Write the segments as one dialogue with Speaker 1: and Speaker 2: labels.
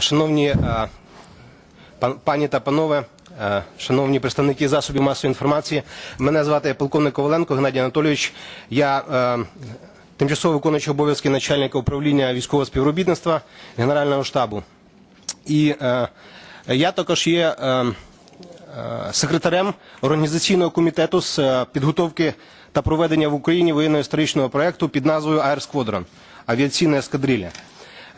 Speaker 1: Шановні пані та панове, шановні представники засобів масової інформації, мене звати полковник Коваленко Геннадій Анатолійович. Я тимчасово виконуючий обов'язки начальника управління військового співробітництва Генерального штабу. І я також є секретарем організаційного комітету з підготовки та проведення в Україні воєнно-історичного проєкту під назвою Squadron – авіаційна ескадрилля.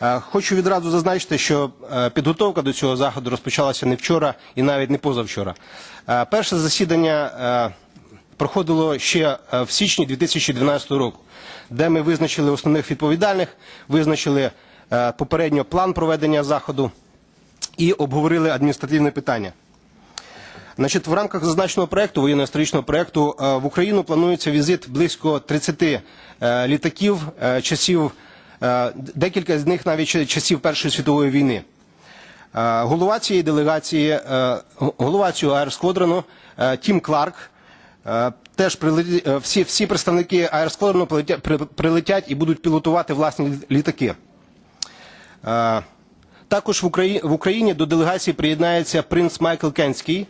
Speaker 1: Е, Хочу відразу зазначити, що е, підготовка до цього заходу розпочалася не вчора і навіть не позавчора. Е, Перше засідання проходило ще в січні 2012 року, де ми визначили основних відповідальних, визначили попередньо план проведення заходу і обговорили адміністративне питання. Значить, в рамках зазначеного проекту, воєнно-історичного проекту, в Україну планується візит близько 30 е, літаків часів, декілька з них навіть часів Першої світової війни. Е, Голова цієї делегації, е, голова цього аерсквадрону е, Тім Кларк. е, Теж е, всі, всі представники аерсквадрону прилетять, при- і будуть пілотувати власні літаки. Е, Також в Україні, до делегації приєднається принц Майкл Кенський,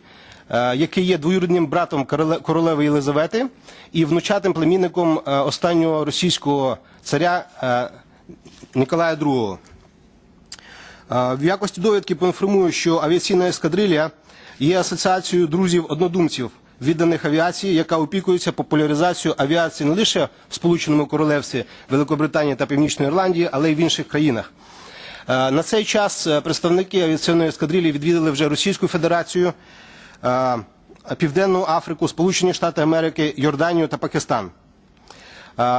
Speaker 1: е, який є двоюрідним братом короле- королеви Єлизавети і внучатим племінником е, останнього російського царя е, Ніколая II. В якості довідки поінформую, що авіаційна ескадрилья є асоціацією друзів-однодумців відданих авіації, яка опікується популяризацією авіації не лише в Сполученому Королевстві Великобританії та Північної Ірландії, але й в інших країнах. На цей час е, представники авіаційної ескадрилі відвідали вже Російську Федерацію, Південну Африку, Сполучені Штати Америки, Йорданію та Пакистан.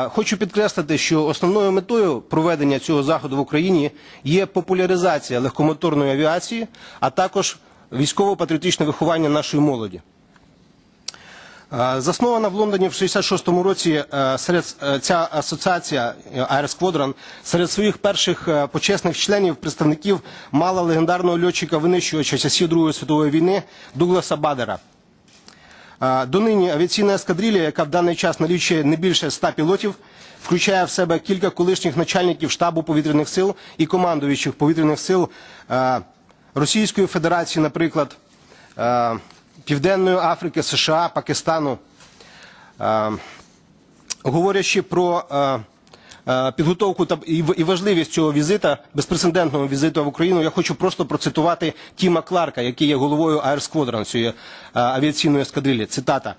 Speaker 1: Хочу підкреслити, що основною метою проведення цього заходу в Україні є популяризація легкомоторної авіації, а також військово-патріотичне виховання нашої молоді. Заснована в Лондоні в 66-му році е, серед е, ця асоціація Squadron серед своїх перших е, почесних членів представників мала легендарного льотчика винищувача часів Другої світової війни Дугласа Бадера. Донині авіаційна ескадрилія, яка в даний час налічує не більше ста пілотів, включає в себе кілька колишніх начальників штабу повітряних сил і командуючих повітряних сил Російської Федерації, наприклад, Південної Африки, США, Пакистану. Говорячи про підготовку та і важливість цього візита, безпрецедентного візиту в Україну, я хочу просто процитувати Тіма Кларка, який є головою цієї е, авіаційної ескадрилі. Цитата.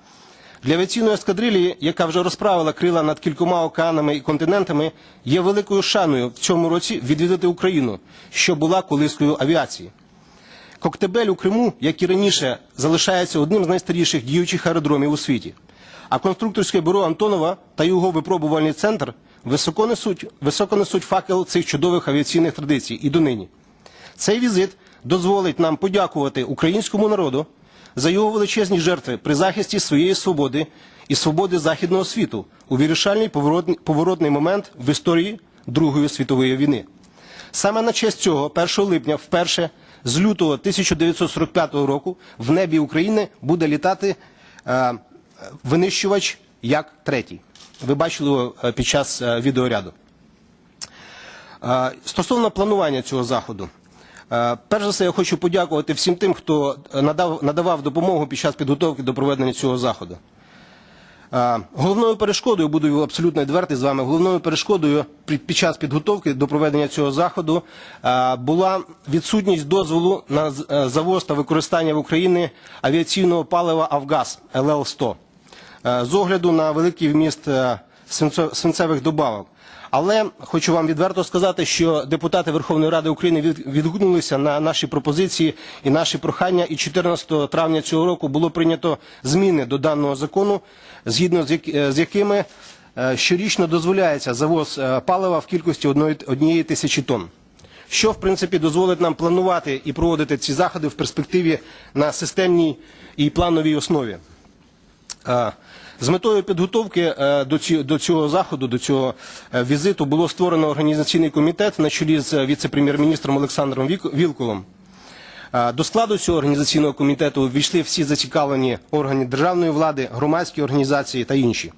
Speaker 1: Для авіаційної ескадрилі, яка вже розправила крила над кількома океанами і континентами, є великою шаною в цьому році відвідати Україну, що була колискою авіації. Коктебель у Криму, як і раніше, залишається одним з найстаріших діючих аеродромів у світі. А конструкторське бюро Антонова та його випробувальний центр високо несуть, високо несуть факел цих чудових авіаційних традицій і донині. Цей візит дозволить нам подякувати українському народу за його величезні жертви при захисті своєї свободи і свободи західного світу у вирішальний поворотний, момент в історії Другої світової війни. Саме на честь цього 1 липня вперше з лютого 1945 року в небі України буде літати е, винищувач як третій. Ви бачили е, під час е, відеоряду. Е, Стосовно планування цього заходу, перш за все, я хочу подякувати всім тим, хто надав, надавав допомогу під час підготовки до проведення цього заходу. Головною перешкодою, буду абсолютно відвертий з вами, головною перешкодою під час підготовки до проведення цього заходу була відсутність дозволу на завоз та використання в Україні авіаційного палива Авгаз ЛЛ-100 е, з огляду на великий вміст е, свинцевих добавок. Але хочу вам відверто сказати, що депутати Верховної Ради України відгукнулися на наші пропозиції і наші прохання. І 14 травня цього року було прийнято зміни до даного закону, згідно з, е, якими е, щорічно дозволяється завоз е, палива в кількості однієї тисячі тонн. Що, в принципі, дозволить нам планувати і проводити ці заходи в перспективі на системній і плановій основі. Е, З метою підготовки е, до цього заходу, до цього е, візиту було створено організаційний комітет на чолі з віце-прем'єр-міністром Олександром Вілкулом. До складу цього організаційного комітету ввійшли всі зацікавлені органи державної влади, громадські організації та інші.